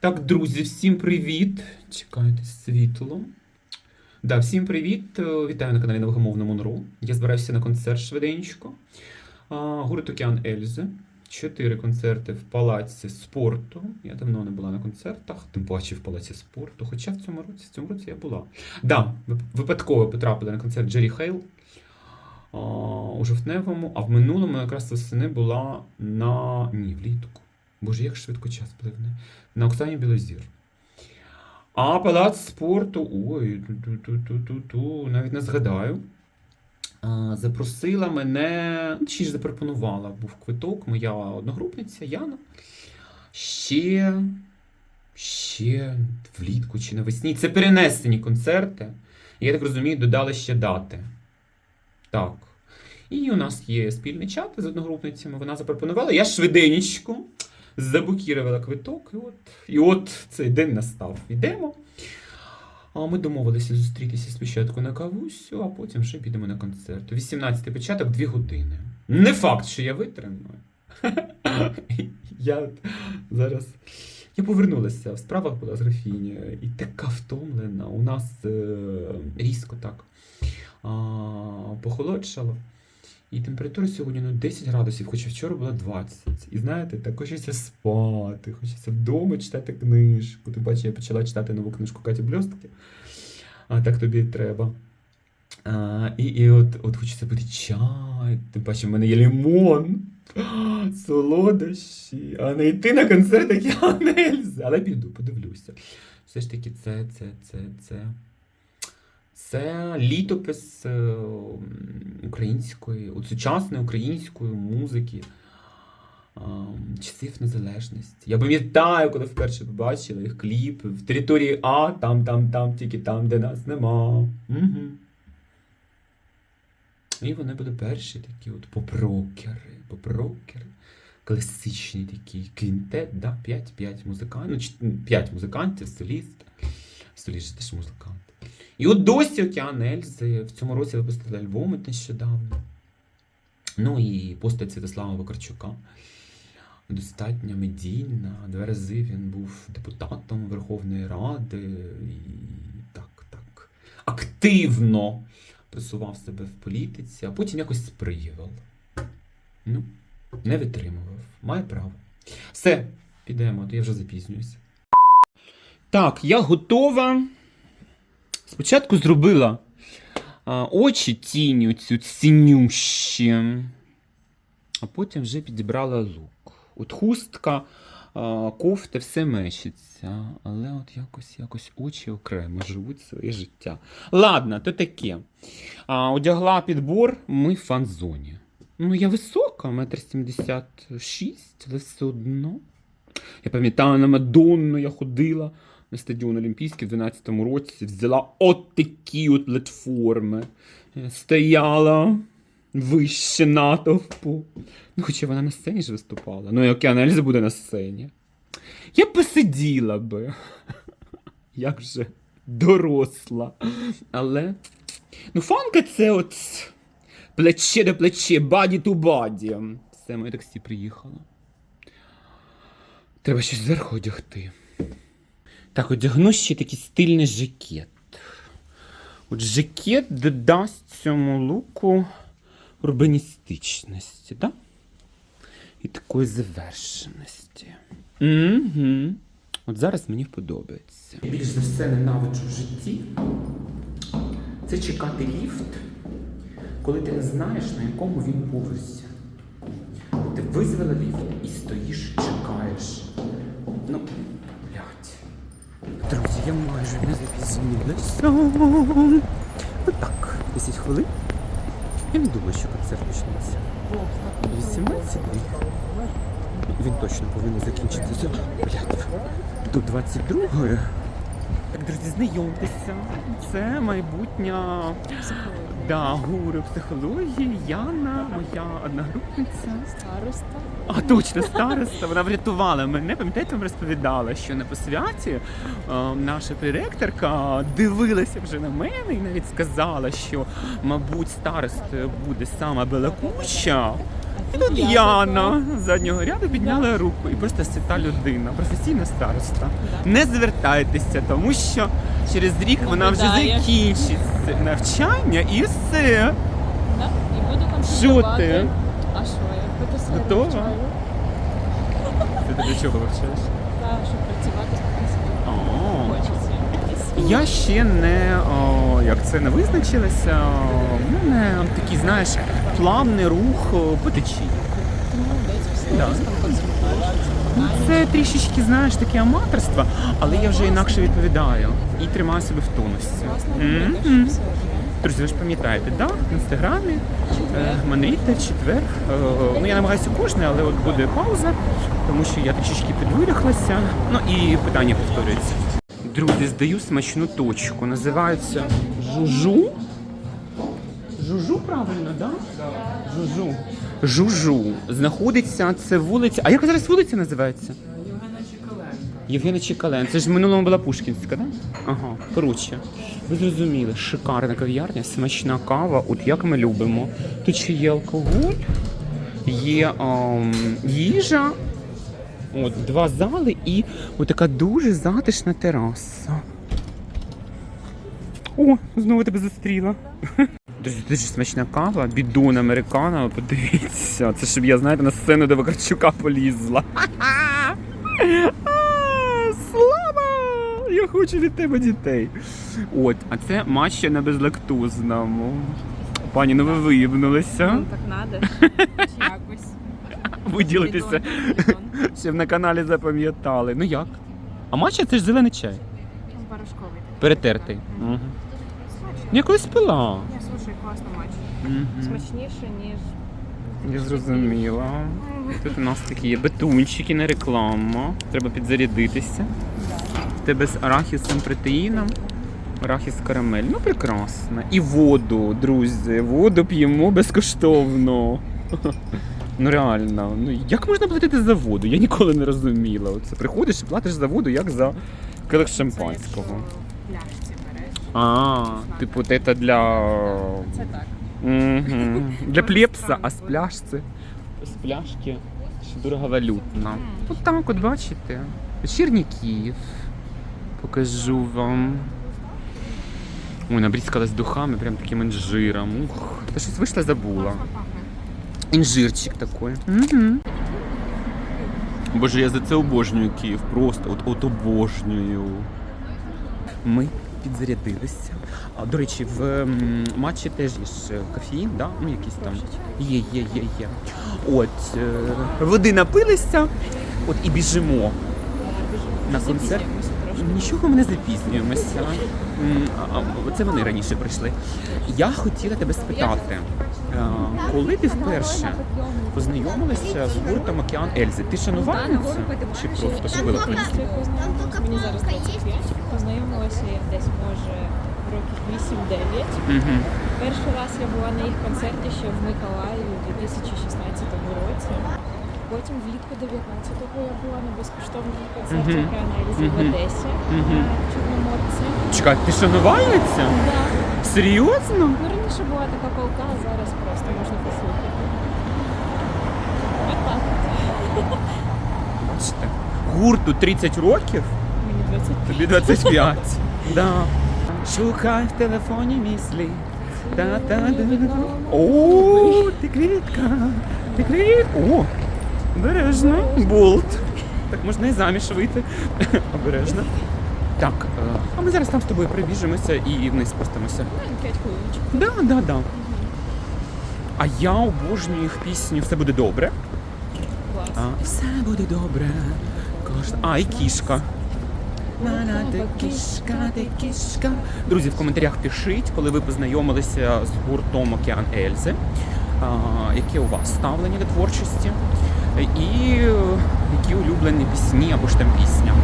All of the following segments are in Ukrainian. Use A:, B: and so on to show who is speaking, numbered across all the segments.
A: Так, друзі, всім привіт! Чекайте світло. Да, всім привіт! Е, Вітаю на каналі Невгомовна Монро. Я збираюся на концерт швиденько. Гурт Океан Ельзи. Чотири концерти в палаці спорту. Я давно не була на концертах, тим паче в палаці спорту. Хоча в цьому році, в цьому році я була. Да, випадково потрапила на концерт Джері Хейл у жовтневому, а в минулому якраз восени була на. Ні, влітку. Боже, як швидко час пливне. На Оксані Білозір. А палац спорту. Ой, ту-ту-ту-ту-ту, навіть не згадаю. А, Запросила мене, ну, чи ж запропонувала, був квиток, моя одногрупниця Яна. Ще, ще влітку чи навесні. Це перенесені концерти. Я так розумію, додали ще дати. Так. І у нас є спільний чат з одногрупницями. Вона запропонувала. Я швиденечко забукірувала квиток, і от, і от цей день настав. Йдемо. А ми домовилися зустрітися спочатку на кавусю, а потім вже підемо на концерт. 18 початок 2 години. Не факт, що я витримаю. Я зараз. Я повернулася, в справах була з графіні, і така втомлена. У нас е, різко так а, похолодшало. І температура сьогодні ну, 10 градусів, хоча вчора було 20. І знаєте, так хочеться спати, хочеться вдома читати книжку. Ти бачиш, я почала читати нову книжку Каті Бльостки. А так тобі і треба. А, і і от, от хочеться пити чай. Ти бачиш, в мене є лимон, солодощі, а не йти на концерт, як я Нельзя. Але піду, подивлюся. Все ж таки, це, це, це, це. Це літопис е, української, от сучасної української музики е, часів незалежності. Я пам'ятаю, коли вперше побачила їх кліп в території А, там, там, там, тільки там, де нас нема. Угу. І вони були перші такі от попрокери, попрокери. Класичні такі квінтет, да? 5-5 музикантів, ну, 5 музикантів, соліст. Соліст теж музикант. І от досі Океан Ельзи в цьому році випустили альбоми нещодавно. Ну і постать Святослава Вакарчука. Достатньо медійна. Два рази він був депутатом Верховної Ради і так, так активно просував себе в політиці, а потім якось сприював. Ну, не витримував. Має право. Все, підемо, то я вже запізнююся. Так, я готова. Спочатку зробила а, очі тінню цю цінющі, а потім вже підібрала лук. От хустка, а, кофта, все мечиться, але от якось, якось очі окремо живуть своє життя. Ладно, то таке. А, одягла підбор, ми в фан-зоні. Ну, я висока, метр сімдесят шість, але все одно. Я пам'ятаю, на Мадонну я ходила на стадіон Олімпійський в 12-му році, взяла от такі от платформи. Стояла вище натовпу. Ну, хоча вона на сцені ж виступала. Ну, і Ельзи буде на сцені. Я посиділа би. Як же доросла. Але. Ну, фанка це от плече до плече, баді ту баді. Все, моє таксі приїхало. Треба щось зверху одягти. Так, одягну ще такий стильний жакет. От жакет додасть цьому луку урбаністичності, да? І такої завершеності. Угу. От зараз мені подобається. Більш за все ненавиджу в житті. Це чекати ліфт, коли ти не знаєш, на якому він поверсі. Ти визвала ліфт і стоїш, чекаєш. Ну. Друзі, я майже не запізнилася. Ну так, 10 хвилин. Я не думаю, що концерт почнеться. 18 Він точно повинен закінчитися. Блядь, до 22-ї. Так, друзі, знайомтеся. Це майбутня да, гуру психології Яна, моя одногрупниця.
B: Староста.
A: А точно, староста, вона врятувала мене. Пам'ятаєте, вам розповідала, що на посвяті е, наша проректорка дивилася вже на мене і навіть сказала, що, мабуть, старостою буде сама Белакуча. І тут Яна з заднього ряду підняла руку і просто свята людина, професійна староста. Не звертайтеся, тому що через рік вона вже
B: Наблюдає.
A: закінчить навчання і все.
B: І буду
A: Що ти?
B: А що, я ПТСР
A: Готова?
B: вивчаю.
A: Ти до чого вивчаєш?
B: Так, щоб працювати з. Хочеться.
A: Я ще не о, як це не визначилася. У мене такий, знаєш, плавний рух по течії.
B: Все
A: Да. Ну, Це трішечки, знаєш, таке аматорство, але я вже інакше відповідаю і тримаю себе в тонусі.
B: Виглядаєш, все одно.
A: Друзі, ви ж пам'ятаєте, да? в інстаграмі е, Манріта, четвер. Е, ну я намагаюся кожне, але от буде пауза, тому що я трішечки підвиряхлася. Ну і питання повторюється. Друзі, здаю смачну точку. Називається Жужу. Жужу правильно, да? Жужу. Жужу. Знаходиться це вулиця. А як зараз вулиця називається? Євгена Чекален. Це ж в минулому була Пушкінська, так? Да? Ага, коротше. Ви зрозуміли, шикарна кав'ярня, смачна кава, от як ми любимо. Тут ще є алкоголь, є ем, їжа, от, два зали і от така дуже затишна тераса. О, знову тебе зустріла. Дуже дуже смачна кава, бідон американо, подивіться. Це щоб я, знаєте, на сцену до Вакарчука полізла. Я хочу від тебе дітей. От, а це матча на безлактозному. Пані, ну ви виїбнулися.
B: Ну, так надо. Чи якось. Бідон, бідон.
A: щоб на каналі запам'ятали. Ну як? А матча це ж зелений чай.
B: Там Порошковий.
A: Перетертий. Угу.
B: Смачно.
A: Я колись пила.
B: Ні, слушай, класно матч.
A: Мгм.
B: Смачніше, ніж
A: Я зрозуміла. Тут у нас такі є бетунчики на рекламу. Треба підзарядитися. Тебе з арахісом протеїном. Арахіс карамель. Ну прекрасно. І воду, друзі. Воду п'ємо безкоштовно. Ну реально, ну як можна платити за воду? Я ніколи не розуміла. Оце приходиш і платиш за воду, як за келих шампанського.
B: Це пляшці береш.
A: А, типу, це для.
B: Це так.
A: Угу. Для плепса, а з пляшці. З пляшки ще дороговалютна. От так, от бачите. Вечірній Київ. Покажу вам. Ой, набрізкалась духами, прям таким інжиром. Ух, та щось вийшла, забула. Інжирчик такий. Угу. Боже, я за це обожнюю Київ. Просто от, от обожнюю. Ми підзарядилися. А, до речі, в матчі теж є ж кофеїн, да? ну якийсь там. Є, є, є, є. От, е, води напилися, от і біжимо на концерт. Нічого ми не запізнюємося. Це вони раніше прийшли. Я хотіла тебе спитати, е, коли ти вперше познайомилася з гуртом Океан Ельзи? Ти шанувальниця? Чи просто книжку?
B: Мені зараз 25. Познайомилася я десь, може, років 8-9.
A: Угу.
B: Перший раз я була на їх концерті ще в Миколаєві у 2016 році. Потім влітку 19-го я була на безкоштовному концерті
A: Мгм.
B: Океаналізі в
A: Мгм.
B: Одесі
A: Мгм.
B: на Чорноморці.
A: Чекай, ти шанувальниця?
B: Да.
A: Серйозно?
B: Ну раніше була така полка, а зараз просто можна послухати.
A: Бачите. Гурту 30 років,
B: Мені 20.
A: тобі 25. да. Шукай в телефоні міслі. Та-та-да. О, ти квітка, ти квітка. О, обережно. Болт. Так можна і заміж вийти. Обережно. Так, е, а ми зараз там з тобою прибіжимося і вниз спустимося.
B: Ну, 5 хвилиночок.
A: Да, да, да. А я обожнюю їх пісню Все буде добре.
B: Клас.
A: А, все буде добре. Кожна. А, і кішка. На-на, ти кішка, ти кішка. Друзі, в коментарях пишіть, коли ви познайомилися з гуртом Океан Ельзи. А, яке у вас ставлення до творчості? І які улюблені пісні або ж там пісня.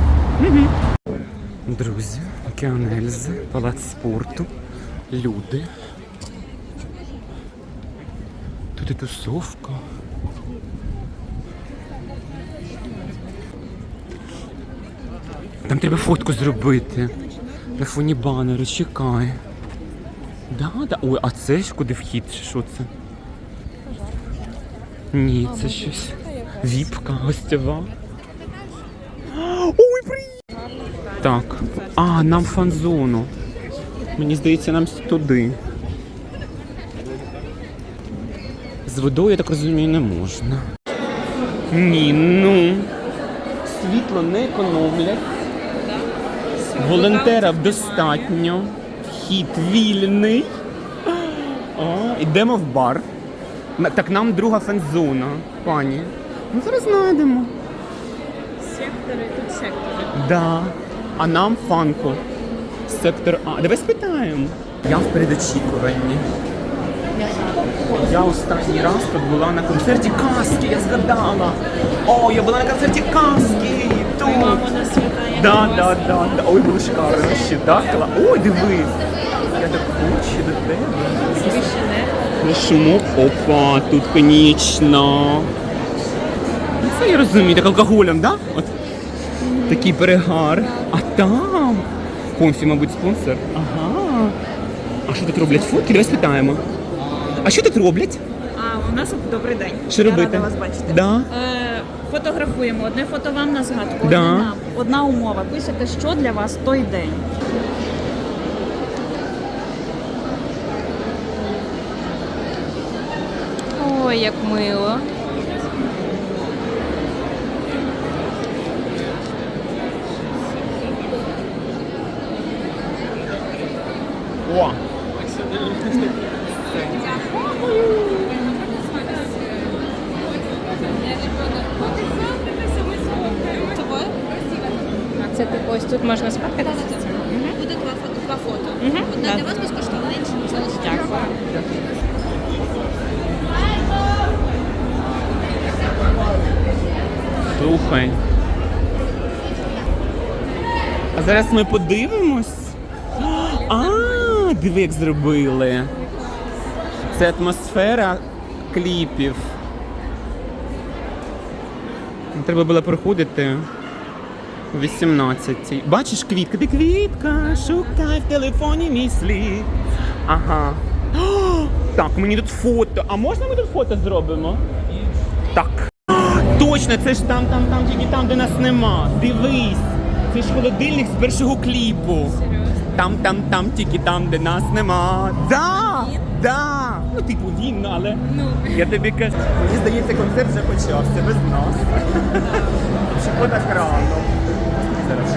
A: Друзі, Океан Ельзи, палац спорту, люди. Тут і тусовка. Там треба фотку зробити. На фоні банеру, чекай. Да, да. Ой, а це ж куди вхід? Що це? Ні, це щось. Віпка, гостєва. Ой, привіт! Так. А, нам фан-зону. Мені здається, нам туди. З водою, я так розумію, не можна. Ні, ну. Світло не економлять. Волонтерів достатньо. Вхід вільний. О, йдемо в бар. Так нам друга фан-зона, пані. Ну зараз знайдемо.
B: Сектори, тут сектори.
A: Да. А нам фанку. Сектор А. Давай спитаємо. Я в передочікуванні. Я останній раз тут була на концерті Каски, я згадала. О, я була на концерті Каски. Тут.
B: Мама на.
A: Да, да, да, да. Ой, було шикарно. Ще так. Ой, дивись. Я так хочу до тебе.
B: Священе.
A: Ну шумок, опа, тут, конечно. Ну, я розумію, так алкоголем, да? От такий перегар. А там. Комфі, мабуть, спонсор. Ага. А що тут роблять? Фотки? Давай спитаємо. А що тут роблять?
B: А, у нас добрий день.
A: Що
B: Я
A: робити?
B: рада вас бачити.
A: Да.
B: Е, фотографуємо. Одне фото вам на згадку.
A: Да.
B: одне нам. Одна умова. Пишете, що для вас той день. Ой, як мило.
A: О!
B: А це типу ось тут можна сфоткатися?
C: Буде два фото. Два фото.
B: Мгм,
C: Одне
B: да.
C: для вас безкоштовне, інше залишиться.
B: Дякую.
A: Слухай. А зараз ми подивимось. А, диви, як зробили. Це атмосфера кліпів. Треба було проходити о 18 Бачиш квітка, де квітка, шукай в телефоні мій слід. Ага. Так, мені тут фото. А можна ми тут фото зробимо? Так. Точно, це ж там, там, там, тільки там, де нас нема. Дивись. Це ж холодильник з першого кліпу. Там, там, там, тільки там, де нас нема. Да! Да! Ну, типу, він, але. Я тобі кажу. Мені здається, концерт вже почався без нас. Чи так рано. Зараз.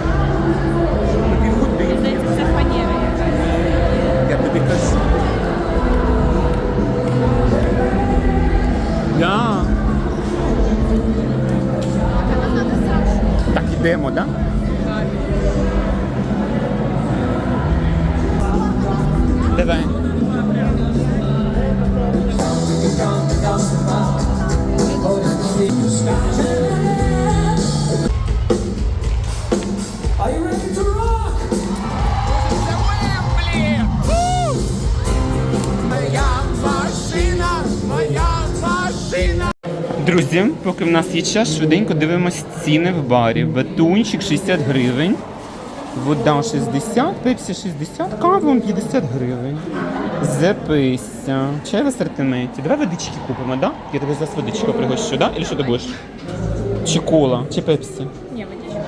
A: Ну, півгодини.
B: Здається, це фанера якась.
A: Я тобі кажу. Да. Так, ідемо, да? Поки в нас є час, швиденько дивимося ціни в барі. Батунчик 60 гривень, вода 60, пепсі 60, каву 50 гривень. Запися. Чай в асортименті. Давай водички купимо, да? Я тебе зараз водичку пригощу, да? Или що ти будеш? Чи кола, чи пепсі?
B: Ні, водичка.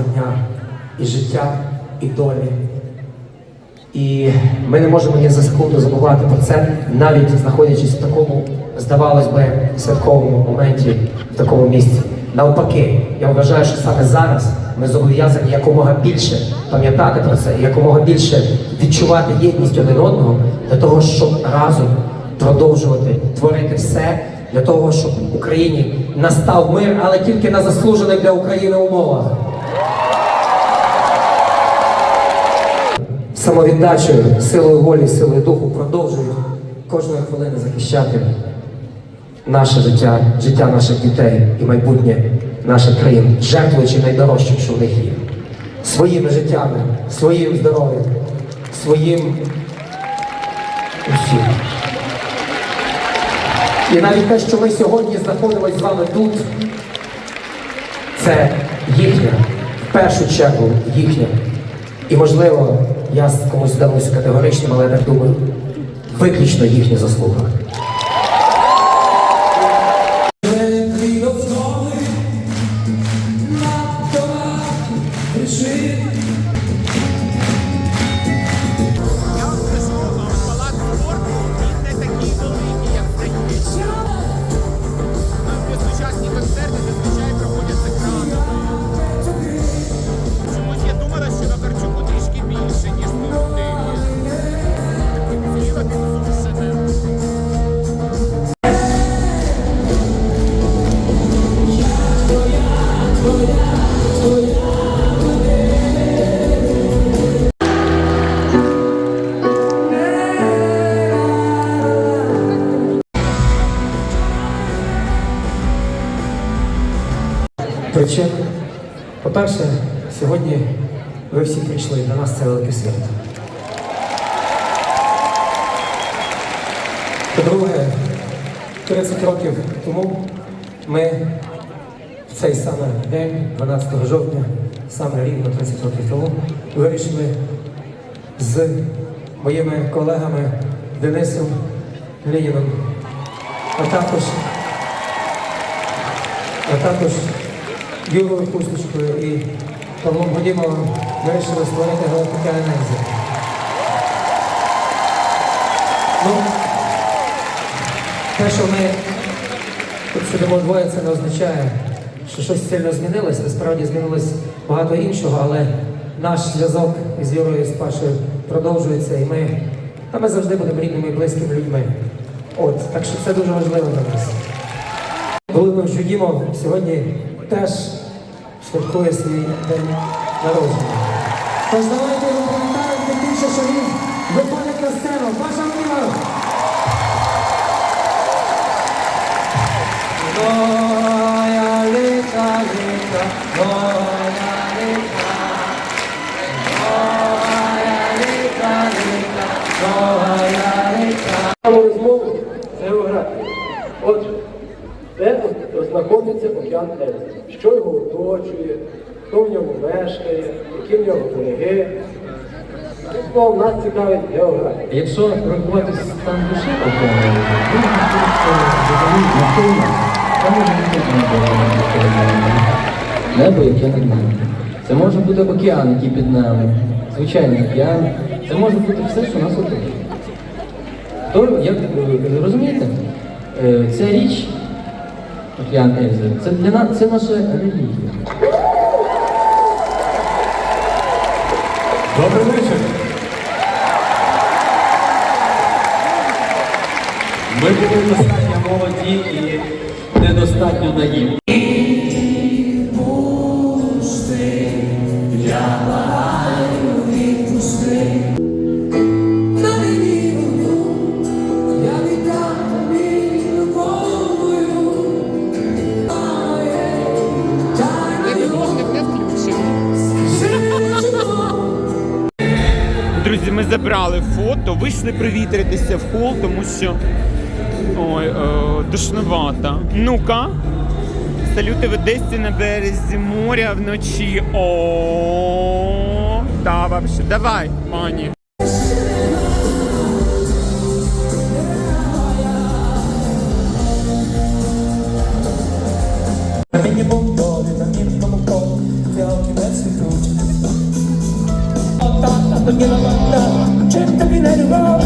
D: Кожного дня і життя, і долі. І ми не можемо ні за секунду забувати про це, навіть знаходячись в такому, здавалось би, святковому моменті, в такому місці. Навпаки, я вважаю, що саме зараз ми зобов'язані якомога більше пам'ятати про це, якомога більше відчувати єдність один одного для того, щоб разом продовжувати творити все для того, щоб в Україні настав мир, але тільки на заслужених для України умовах. Самовіддачею, силою волі, силою духу продовжую кожної хвилини захищати наше життя, життя наших дітей і майбутнє наших країн, жертвуючи найдорожчим, що в них є. Своїми життями, своїм здоров'ям, своїм усім. І навіть те, що ми сьогодні знаходимося з вами тут, це їхня, в першу чергу їхня. І можливо, я комусь здалося категоричним, але я так думаю, виключно їхня заслуга. По-перше, сьогодні ви всі прийшли, для нас це велике свято. По-друге, 30 років тому ми в цей саме день, 12 жовтня, саме рівно 30 років тому, вирішили з моїми колегами Денисом Леніном, а також а також Юрою Кусточкою і Павлом Годімовим вирішили створити групу Калинезі. Ну, те, що ми тут сидимо двоє, це не означає, що щось сильно змінилось. Насправді змінилось багато іншого, але наш зв'язок із Юрою з Пашою продовжується, і ми, та ми завжди будемо рідними і близькими людьми. От, так що це дуже важливо для нас. Володимир Жудімов сьогодні теж святкує свій день народження. Тож давайте його привітаємо, тим більше, що він виходить на сцену. Паша Володимир! Моя літа, літа, моя літа, моя літа, літа, моя літа.
E: розмову це географія. Отже, де от знаходиться океан Ельзи? Що його оточує, хто в ньому мешкає, які в нього береги. Ну, нас цікавить географія.
F: Якщо рахувати стан душі нас. Там може бути небо, яке над нами. Це може бути океан, який під нами, звичайний океан. Це може бути все, що нас оточує. То, як е, розумієте, е, ця річ, океан Ельзи, це для нас це наша релігія.
G: Добрий вечір. Ми були достатньо молоді і недостатньо наївні.
A: Забрали вийшли привітритися в хол, тому що ой, е, душнувато. Ну-ка. Салюти в Одесі на березі моря вночі. О, вообще. Давай, пані.
H: Чим тобі не любов?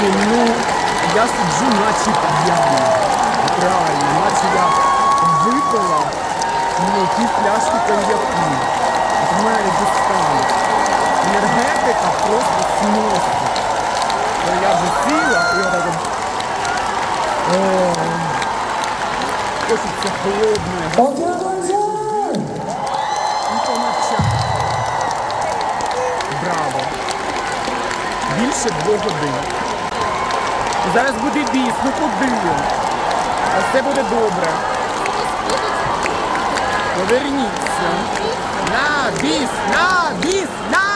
I: Ну я сиджу, наче п'яний. Реально, наче я випила ну, ті пляшки коньяку. В мене дістан. Енергетика просто сносить. Я вже сіла і отак от. О, Хочеться холодне. Браво. Більше двох годин. Зараз буде біс, ну куди? А все буде добре. Поверніться. На біс, на біс, на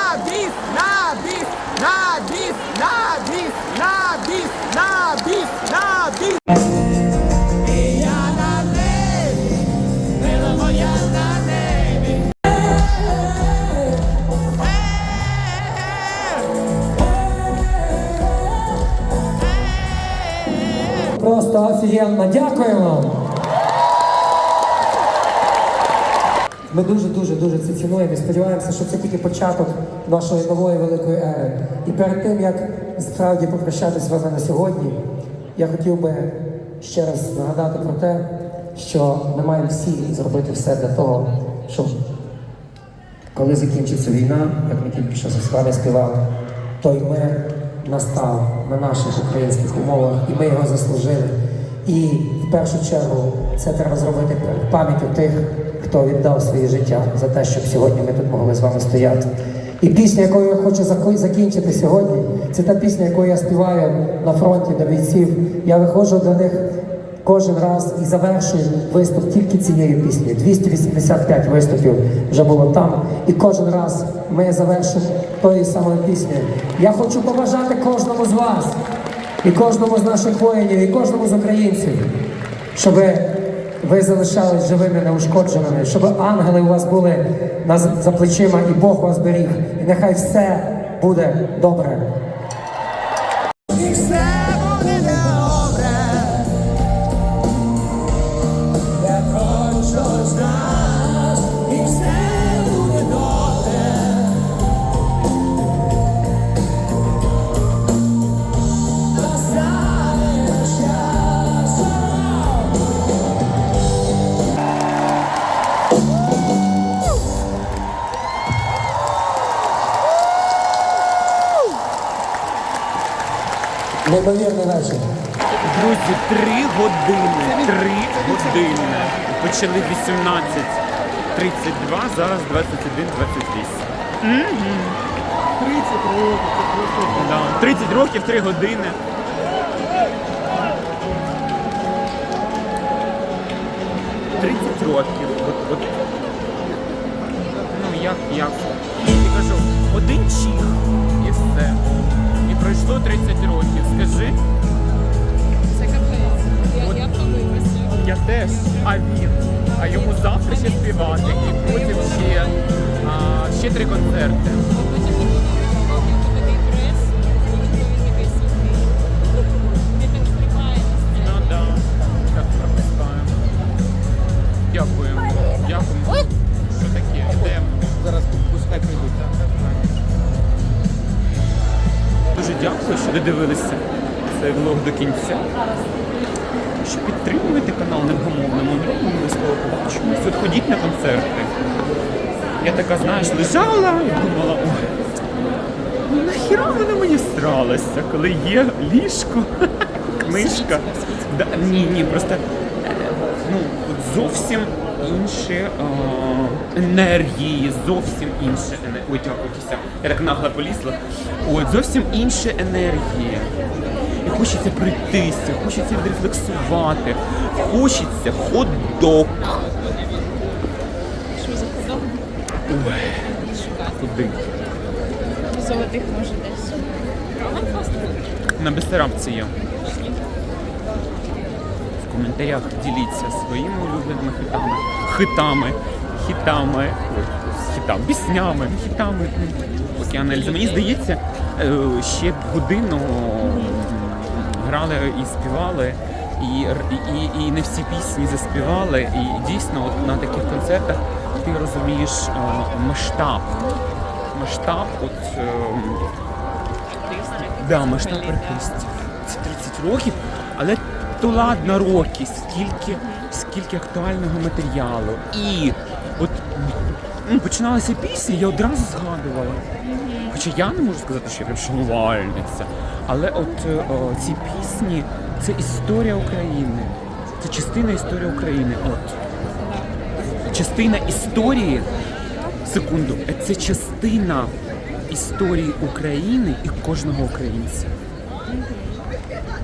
D: офігенно. Дякуємо. Ми дуже дуже дуже це цінуємо і сподіваємося, що це тільки початок нашої нової великої ери. І перед тим як справді попрощатися з вами на сьогодні, я хотів би ще раз нагадати про те, що ми маємо всі зробити все для того, щоб коли закінчиться війна, як ми тільки що з вами співали, той мир настав на наших українських умовах, і ми його заслужили. І в першу чергу це треба зробити в пам'яті тих, хто віддав своє життя за те, щоб сьогодні ми тут могли з вами стояти. І пісня, якою я хочу закінчити сьогодні, це та пісня, яку я співаю на фронті до бійців. Я виходжу до них кожен раз і завершую виступ тільки цією піснею. 285 виступів вже було там. І кожен раз ми завершимо тою самою піснею. Я хочу побажати кожному з вас, і кожному з наших воїнів, і кожному з українців, щоб ви залишались живими, неушкодженими, щоб ангели у вас були за плечима, і Бог вас беріг. І нехай все буде добре. Неймовірний вечір.
A: Друзі, три години. Три години. Почали 18.32, зараз 21.28.
I: 30 років,
A: Да. 30 років, 3 години. Тридцять років. От, от. Ну як, як? Я кажу, один чих 130 років. Скажи.
B: Це капець. Я, я втомилася.
A: Я теж. А він. А йому завтра ще співати. І потім ще, а, ще три концерти. Дякую, що додивилися цей влог до кінця. Що підтримуєте канал Невгомовно Монро, ми обов'язково побачимось. От ходіть на концерти. Я така, знаєш, лежала і думала, ой, зібралася, коли є ліжко, книжка. Ні, ні, просто е, ну, от зовсім інші е, енергії, зовсім інше енергії. Ой, дякую, Кіся, я так нагло полізла. От, зовсім інша енергія. І хочеться пройтися, хочеться відрефлексувати, хочеться ходок.
B: Що за ходок?
A: Ой, куди?
B: Золотих може десь.
A: На Бесарабці є. Коментарях діліться своїми улюбленими хитами. Хитами. Хітами. Хітами. Піснями, хітами. Океана Ельзи. Мені здається, е, ще годину грали і співали. І, і, і, не всі пісні заспівали. І дійсно, от на таких концертах ти розумієш е, масштаб. Масштаб, от. ем, Да, масштаб артистів. Це 30 років, але то роки, скільки, скільки актуального матеріалу. І от ну, починалася пісня, я одразу згадувала. Хоча я не можу сказати, що я прям шанувальниця. Але от е, о, ці пісні це історія України. Це частина історії України. От. Частина історії, секунду, це частина історії України і кожного українця.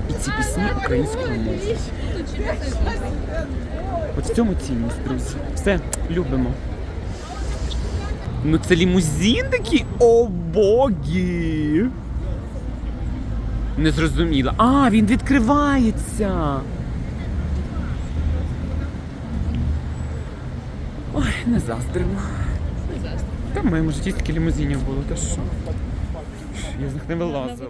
A: І ці пісні українською мовою. От в цьому цінність, друзі. Все, любимо. Ну це лімузин такий, о боги! Не зрозуміла. А, він відкривається. Ой, не заздримо. Та в моєму житті стільки лімузинів було, та що? Я з них не вилазила.